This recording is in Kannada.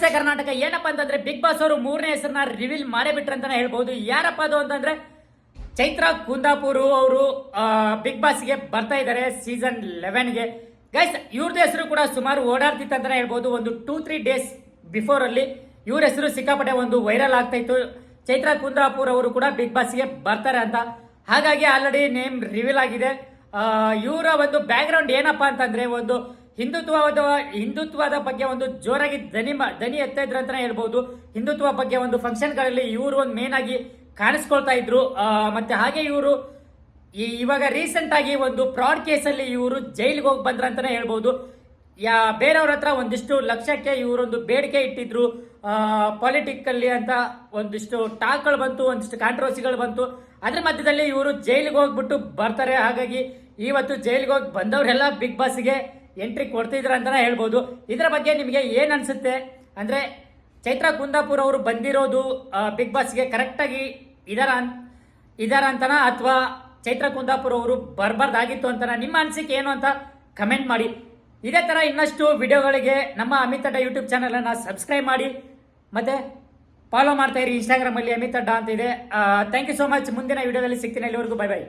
ನಮಸ್ತೆ ಕರ್ನಾಟಕ, ಏನಪ್ಪ ಅಂತಂದ್ರೆ ಬಿಗ್ ಬಾಸ್ ಅವರು ಮೂರನೇ ಹೆಸರನ್ನ ರಿವೀಲ್ ಮಾಡೇ ಬಿಟ್ರು ಅಂತಾನೆ ಹೇಳ್ಬೋದು. ಯಾರಪ್ಪ ಅದು ಅಂತಂದ್ರೆ ಚೈತ್ರ ಕುಂದಾಪುರು ಅವರು ಬಿಗ್ ಬಾಸ್ಗೆ ಬರ್ತಾ ಇದ್ದಾರೆ ಸೀಸನ್ ಲೆವೆನ್ಗೆ ಗೈಸ್ ಇವ್ರದ್ದು ಹೆಸರು ಕೂಡ ಸುಮಾರು ಓಡಾಡ್ತಿತ್ತು ಅಂತಾನೆ ಹೇಳ್ಬೋದು. ಒಂದು ಟೂ ತ್ರೀ ಡೇಸ್ ಬಿಫೋರ್ ಅಲ್ಲಿ ಇವ್ರ ಹೆಸರು ಸಿಕ್ಕಾಪಟ್ಟೆ ಒಂದು ವೈರಲ್ ಆಗ್ತಾ ಇತ್ತು. ಚೈತ್ರ ಕುಂದಾಪುರ್ ಅವರು ಕೂಡ ಬಿಗ್ ಬಾಸ್ಗೆ ಬರ್ತಾರೆ ಅಂತ. ಹಾಗಾಗಿ ಆಲ್ರೆಡಿ ನೇಮ್ ರಿವೀಲ್ ಆಗಿದೆ. ಇವರ ಒಂದು ಬ್ಯಾಕ್ಗ್ರೌಂಡ್ ಏನಪ್ಪ ಅಂತಂದ್ರೆ ಒಂದು ಹಿಂದುತ್ವದ ಹಿಂದುತ್ವದ ಬಗ್ಗೆ ಒಂದು ಜೋರಾಗಿ ದನಿ ದನಿ ಎತ್ತಾ ಇದ್ರು ಅಂತಾನೆ ಹೇಳ್ಬೋದು. ಹಿಂದುತ್ವ ಬಗ್ಗೆ ಒಂದು ಫಂಕ್ಷನ್ಗಳಲ್ಲಿ ಇವರು ಒಂದು ಮೇನ್ ಆಗಿ ಕಾಣಿಸ್ಕೊಳ್ತಾ ಇದ್ರು. ಮತ್ತೆ ಹಾಗೆ ಇವರು ಇವಾಗ ರೀಸೆಂಟ್ ಆಗಿ ಒಂದು ಫ್ರಾಡ್ ಕೇಸಲ್ಲಿ ಇವರು ಜೈಲಿಗೆ ಹೋಗಿ ಬಂದ್ರ ಅಂತಾನೆ ಹೇಳ್ಬೋದು. ಯಾ, ಬೇರೆಯವ್ರ ಹತ್ರ ಒಂದಿಷ್ಟು ಲಕ್ಷಕ್ಕೆ ಇವರೊಂದು ಬೇಡಿಕೆ ಇಟ್ಟಿದ್ರು. ಪಾಲಿಟಿಕಲ್ಲಿ ಅಂತ ಒಂದಿಷ್ಟು ಟಾಕ್ಗಳು ಬಂತು, ಒಂದಿಷ್ಟು ಕಾಂಟ್ರವರ್ಸಿಗಳು ಬಂತು. ಅದ್ರ ಮಧ್ಯದಲ್ಲಿ ಇವರು ಜೈಲಿಗೆ ಹೋಗ್ಬಿಟ್ಟು ಬರ್ತಾರೆ. ಹಾಗಾಗಿ ಇವತ್ತು ಜೈಲಿಗೆ ಹೋಗಿ ಬಂದವರೆಲ್ಲ ಬಿಗ್ ಬಾಸ್ಗೆ ಎಂಟ್ರಿ ಕೊಡ್ತಿದ್ರ ಅಂತಾನೆ ಹೇಳ್ಬೋದು. ಇದರ ಬಗ್ಗೆ ನಿಮಗೆ ಏನು ಅನಿಸುತ್ತೆ? ಅಂದರೆ ಚೈತ್ರ ಕುಂದಾಪುರ್ ಅವರು ಬಂದಿರೋದು ಬಿಗ್ ಬಾಸ್ಗೆ ಕರೆಕ್ಟಾಗಿ ಇದರ ಇದಾರ ಅಂತನ ಅಥವಾ ಚೈತ್ರ ಕುಂದಾಪುರ್ ಅವರು ಬರ್ಬಾರ್ದಾಗಿತ್ತು ಅಂತನ ನಿಮ್ಮ ಅನಿಸಿಕೆ ಏನು ಅಂತ ಕಮೆಂಟ್ ಮಾಡಿ. ಇದೇ ಥರ ಇನ್ನಷ್ಟು ವಿಡಿಯೋಗಳಿಗೆ ನಮ್ಮ ಅಮಿತ್ ಅಡ್ಡ ಯೂಟ್ಯೂಬ್ ಚಾನಲನ್ನು ಸಬ್ಸ್ಕ್ರೈಬ್ ಮಾಡಿ. ಮತ್ತು ಫಾಲೋ ಮಾಡ್ತಾ ಇರಿ ಇನ್ಸ್ಟಾಗ್ರಾಮಲ್ಲಿ ಅಮಿತ್ ಅಡ್ಡ ಅಂತ ಇದೆ. ಥ್ಯಾಂಕ್ ಯು ಸೋ ಮಚ್ ಮುಂದಿನ ವಿಡಿಯೋದಲ್ಲಿ ಸಿಗ್ತೀನಿ ಅಲ್ಲಿವರೆಗೂ. Bye bye